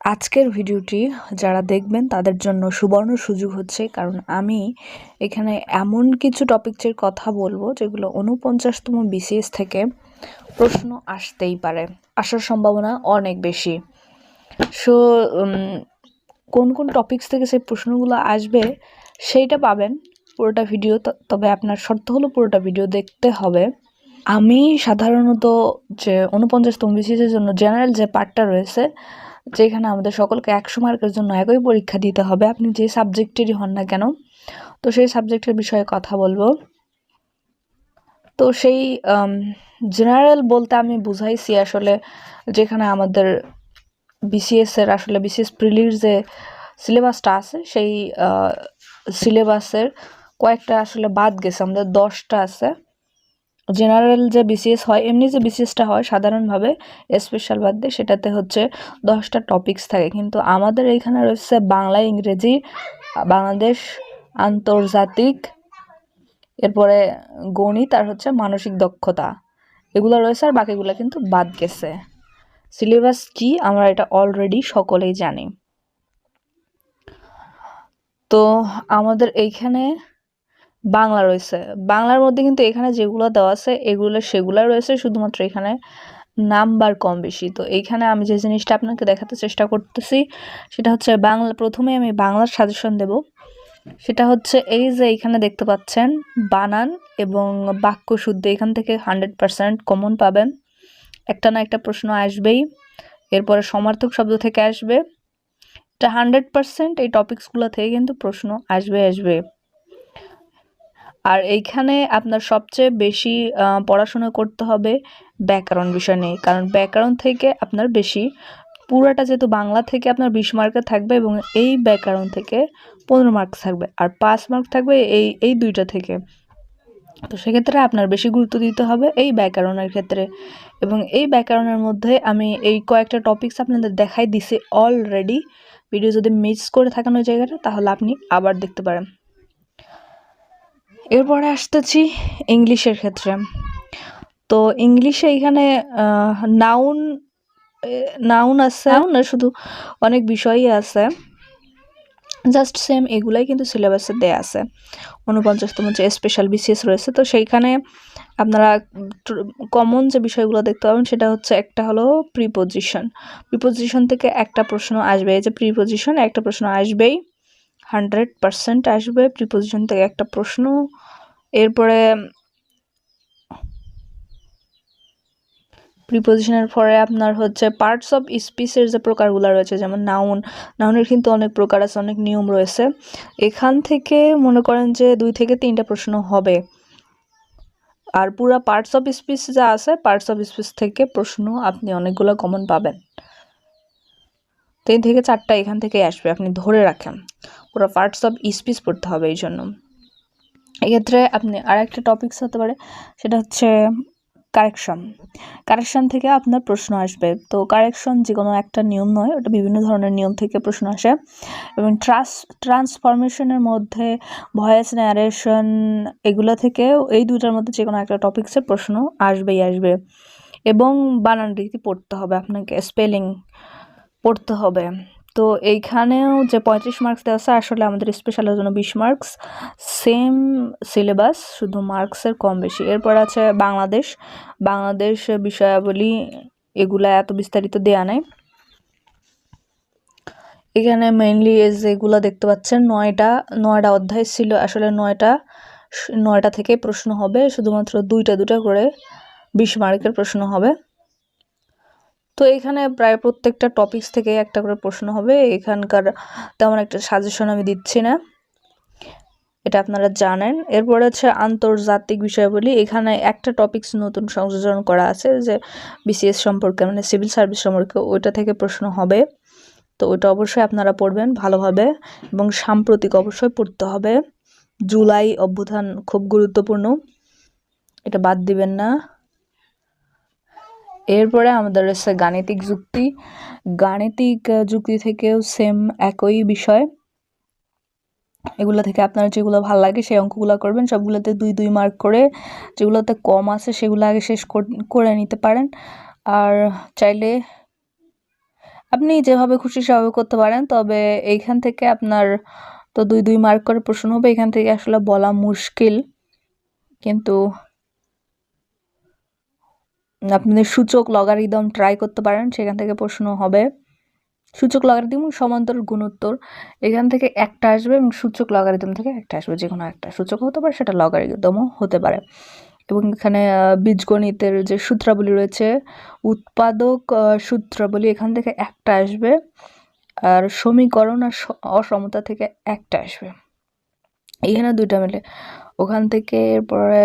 আজকের ভিডিওটি যারা দেখবেন তাদের জন্য সুবর্ণ সুযোগ হচ্ছে, কারণ আমি এখানে এমন কিছু টপিকসের কথা বলব যেগুলো উনপঞ্চাশতম বিসিএস থেকে প্রশ্ন আসতেই পারে, আসার সম্ভাবনা অনেক বেশি। সো কোন কোন টপিকস থেকে সেই প্রশ্নগুলো আসবে সেইটা পাবেন পুরোটা ভিডিও তবে আপনার শর্ত হলো পুরোটা ভিডিও দেখতে হবে। আমি সাধারণত যে উনপঞ্চাশতম বিসিএসের জন্য জেনারেল যে পার্টটা রয়েছে যেখানে আমাদের সকলকে একশো মার্কের জন্য একই পরীক্ষা দিতে হবে। আপনি যে সাবজেক্টেরই হন না কেন, তো সেই সাবজেক্টের বিষয়ে কথা বলব। তো সেই জেনারেল বলতে আমি বুঝাইছি আসলে যেখানে আমাদের বিসিএস এর আসলে বিসিএস প্রিলির যে সিলেবাসটা আছে, সেই সিলেবাসের কয়েকটা আসলে বাদ গেছে, আমাদের দশটা আছে। জেনারেল যে বিসিএস হয়, এমনি যে বিসিএসটা হয়, সাধারণভাবে স্পেশাল বাদ দিয়ে সেটাতে হচ্ছে দশটা টপিকস থাকে। কিন্তু আমাদের এইখানে রয়েছে বাংলা, ইংরেজি, বাংলাদেশ, আন্তর্জাতিক, এরপরে গণিত আর হচ্ছে মানসিক দক্ষতা। এগুলো রয়েছে আর বাকিগুলো কিন্তু বাদ গেছে। সিলেবাস কি আমরা এটা অলরেডি সকলেই জানি। তো আমাদের এইখানে বাংলা রয়েছে। বাংলার মধ্যে কিন্তু এখানে যেগুলো দেওয়া আছে, এগুলো সেগুলো রয়েছে, শুধুমাত্র এখানে নাম্বার কম বেশি। তো এইখানে আমি যে জিনিসটা আপনাকে দেখাতে চেষ্টা করতেছি, সেটা হচ্ছে বাংলা প্রথমে আমি বাংলার সাজেশন দেব। সেটা হচ্ছে এই যে এইখানে দেখতে পাচ্ছেন, বানান এবং বাক্য শুদ্ধ, এখান থেকে হান্ড্রেড পারসেন্ট কমন পাবেন। একটা না একটা প্রশ্ন আসবেই, এরপরে সমার্থক শব্দ থেকে আসবে। এটা হান্ড্রেড পারসেন্ট এই টপিকসগুলো থেকে কিন্তু প্রশ্ন আসবে আসবে। আর এইখানে আপনার সবচেয়ে বেশি পড়াশোনা করতে হবে ব্যাকরণ বিষয় নিয়ে। কারণ ব্যাকরণ থেকে আপনার বেশি, পুরোটা যেহেতু বাংলা থেকে আপনার বিশ মার্কে থাকবে এবং এই ব্যাকরণ থেকে পনেরো মার্ক থাকবে আর পাঁচ মার্ক থাকবে এই এই দুইটা থেকে। তো সেক্ষেত্রে আপনার বেশি গুরুত্ব দিতে হবে এই ব্যাকরণের ক্ষেত্রে। এবং এই ব্যাকরণের মধ্যে আমি এই কয়েকটা টপিকস আপনাদের দেখাই দিছি অলরেডি ভিডিও যদি মিস করে থাকেন ওই জায়গাটা, তাহলে আপনি আবার দেখতে পারেন। এরপরে আসতেছি ইংলিশের ক্ষেত্রে। তো ইংলিশে এখানে নাউন নাউন আছে। নাউনের শুধু অনেক বিষয়ই আছে। জাস্ট সেম এগুলাই কিন্তু সিলেবাসে দেয়া আছে। উনপঞ্চাশতম যে স্পেশাল বিসিএস রয়েছে তো সেইখানে আপনারা কমন যে বিষয়গুলো দেখতে পাবেন সেটা হচ্ছে একটা হলো প্রিপোজিশন প্রিপোজিশন থেকে একটা প্রশ্ন আসবে। এই যে প্রিপোজিশন একটা প্রশ্ন আসবেই। হান্ড্রেড পারসেন্ট আসবে? প্রিপোজিশন থেকে একটা প্রশ্ন। এরপরে প্রিপোজিশনের পরে আপনার হচ্ছে পার্টস অফ স্পিচের যে প্রকারগুলো রয়েছে, যেমন নাউন নাউনের কিন্তু অনেক প্রকার আছে, অনেক নিয়ম রয়েছে। এখান থেকে মনে করেন যে দুই থেকে তিনটা প্রশ্ন হবে। আর পুরা পার্টস অফ স্পিচ যা আছে পার্টস অফ স্পিচ থেকে প্রশ্ন আপনি অনেকগুলো কমন পাবেন। তিন থেকে চারটা এখান থেকে আসবে, আপনি ধরে রাখেন। পুরো পার্টস অফ স্পিচ পড়তে হবে এই জন্য। এক্ষেত্রে আপনি আর একটা টপিকস হতে পারে, সেটা হচ্ছে কারেকশন কারেকশন থেকে আপনার প্রশ্ন আসবে। তো কারেকশন যে কোনো একটা নিয়ম নয়, ওটা বিভিন্ন ধরনের নিয়ম থেকে প্রশ্ন আসে। এবং ট্রান্স ট্রান্সফরমেশনের মধ্যে ভয়েস ন্যারেশন এগুলো থেকেও এই দুটার মধ্যে যে কোনো একটা টপিক্সের প্রশ্ন আসবেই আসবে। এবং বানান রীতি পড়তে হবে, আপনাকে স্পেলিং পড়তে হবে। তো এইখানেও যে পঁয়ত্রিশ মার্কস দেওয়া আছে, আসলে আমাদের স্পেশালের জন্য বিশ মার্কস সেম সিলেবাস শুধু মার্কসের কম বেশি। এরপর আছে বাংলাদেশ। বাংলাদেশ বিষয়াবলী এগুলা এত বিস্তারিত দেয়া নেই। এখানে মেইনলি যেগুলো দেখতে পাচ্ছেন, নয়টা নয়টা অধ্যায় ছিল। আসলে নয়টা নয়টা থেকে প্রশ্ন হবে, শুধুমাত্র দুইটা দুটা করে বিশ মার্কের প্রশ্ন হবে। তো এখানে প্রায় প্রত্যেকটা টপিকস থেকে একটা করে প্রশ্ন হবে। এখানকার তেমন একটা সাজেশন আমি দিচ্ছি না। এটা আপনারা জানেন। এরপর হচ্ছে আন্তর্জাতিক বিষয়াবলী। এখানে একটা টপিকস নতুন সংযোজন করা আছে যে বিসিএস সম্পর্কে মানে সিভিল সার্ভিস সম্পর্কে, ওইটা থেকে প্রশ্ন হবে। তো ওইটা অবশ্যই আপনারা পড়বেন ভালোভাবে এবং সাম্প্রতিক অবশ্যই পড়তে হবে। জুলাই অভ্যুত্থান খুব গুরুত্বপূর্ণ। এটা বাদ দিবেন না। এরপরে আমাদের রয়েছে গাণিতিক যুক্তি। গাণিতিক যুক্তি থেকেও সেম একই বিষয়। এগুলো থেকে আপনার যেগুলো ভালো লাগে সেই অঙ্কগুলো করবেন। সবগুলোতে দুই দুই মার্ক করে যেগুলোতে কম আছে সেগুলো আগে শেষ করে নিতে পারেন। আর চাইলে আপনি যেভাবে খুশি সেভাবে করতে পারেন, তবে এইখান থেকে আপনার তো দুই দুই মার্ক করে প্রশ্ন হবে। এখান থেকে আসলে বলা মুশকিল। কিন্তু আপনি সূচক লগারিদম ট্রাই করতে পারেন, সেখান থেকে প্রশ্ন হবে, সূচক লগারিদম সমান্তর গুণোত্তর, এখান থেকে একটা আসবে এবং সূচক লগারিদম থেকে একটা আসবে, যে কোনো একটা। সূচক হতে পারে, সেটা লগারিদমও হতে পারে। এবং এখানে বীজগণিতের যে সূত্রাবলী রয়েছে, উৎপাদক সূত্রাবলী এখান থেকে একটা আসবে, আর সমীকরণ আর অসমতা থেকে একটা আসবে। এখানে দুইটা মিলে। ওখান থেকে এরপরে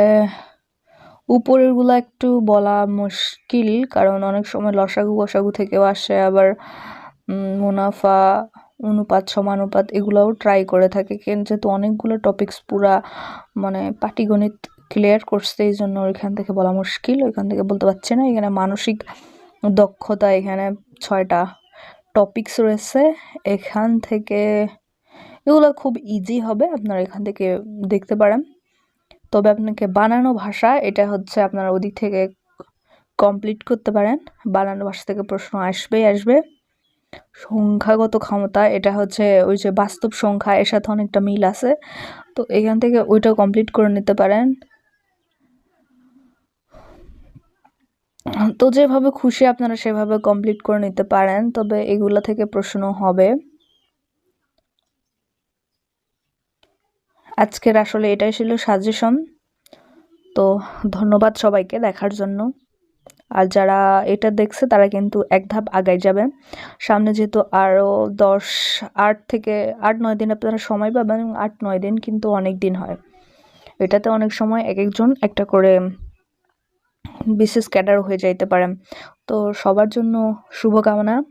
উপরেরগুলো একটু বলা মুশকিল, কারণ অনেক সময় লসাগু গসাগু থেকেও আসে, আবার মুনাফা, অনুপাত, সমানুপাত এগুলোও ট্রাই করে থাকে। যেহেতু অনেকগুলো টপিকস পুরা মানে পাটিগণিত ক্লিয়ার করছে, এই জন্য ওইখান থেকে বলা মুশকিল, ওইখান থেকে বলতে পারছি না। এখানে মানসিক দক্ষতা এখানে ছয়টা টপিকস রয়েছে। এখান থেকে এগুলো খুব ইজি হবে, আপনারা এখান থেকে দেখতে পারেন। তবে আপনাকে বানানো ভাষা, এটা হচ্ছে আপনারা ওদিক থেকে কমপ্লিট করতে পারেন। বানানো ভাষা থেকে প্রশ্ন আসবেই আসবে। সংখ্যাগত ক্ষমতা, এটা হচ্ছে ওই যে বাস্তব সংখ্যা, এর সাথে অনেকটা মিল আছে। তো এখান থেকে ওইটাও কমপ্লিট করে নিতে পারেন। তো যেভাবে খুশি আপনারা সেভাবে কমপ্লিট করে নিতে পারেন, তবে এগুলো থেকে প্রশ্ন হবে। আজকের আসলে এটাই ছিল সাজেশন তো ধন্যবাদ সবাইকে দেখার জন্য। আর যারা এটা দেখছে, তারা কিন্তু এক ধাপ আগায় যাবে। সামনে যেহেতু আরও দশ, আট থেকে আট, নয় দিন আপনারা সময় পাবেন এবং আট, নয় দিন কিন্তু অনেক দিন হয়। এটাতে অনেক সময় এক একজন একটা করে বিশেষ ক্যাডার হয়ে যাইতে পারে। তো সবার জন্য শুভকামনা।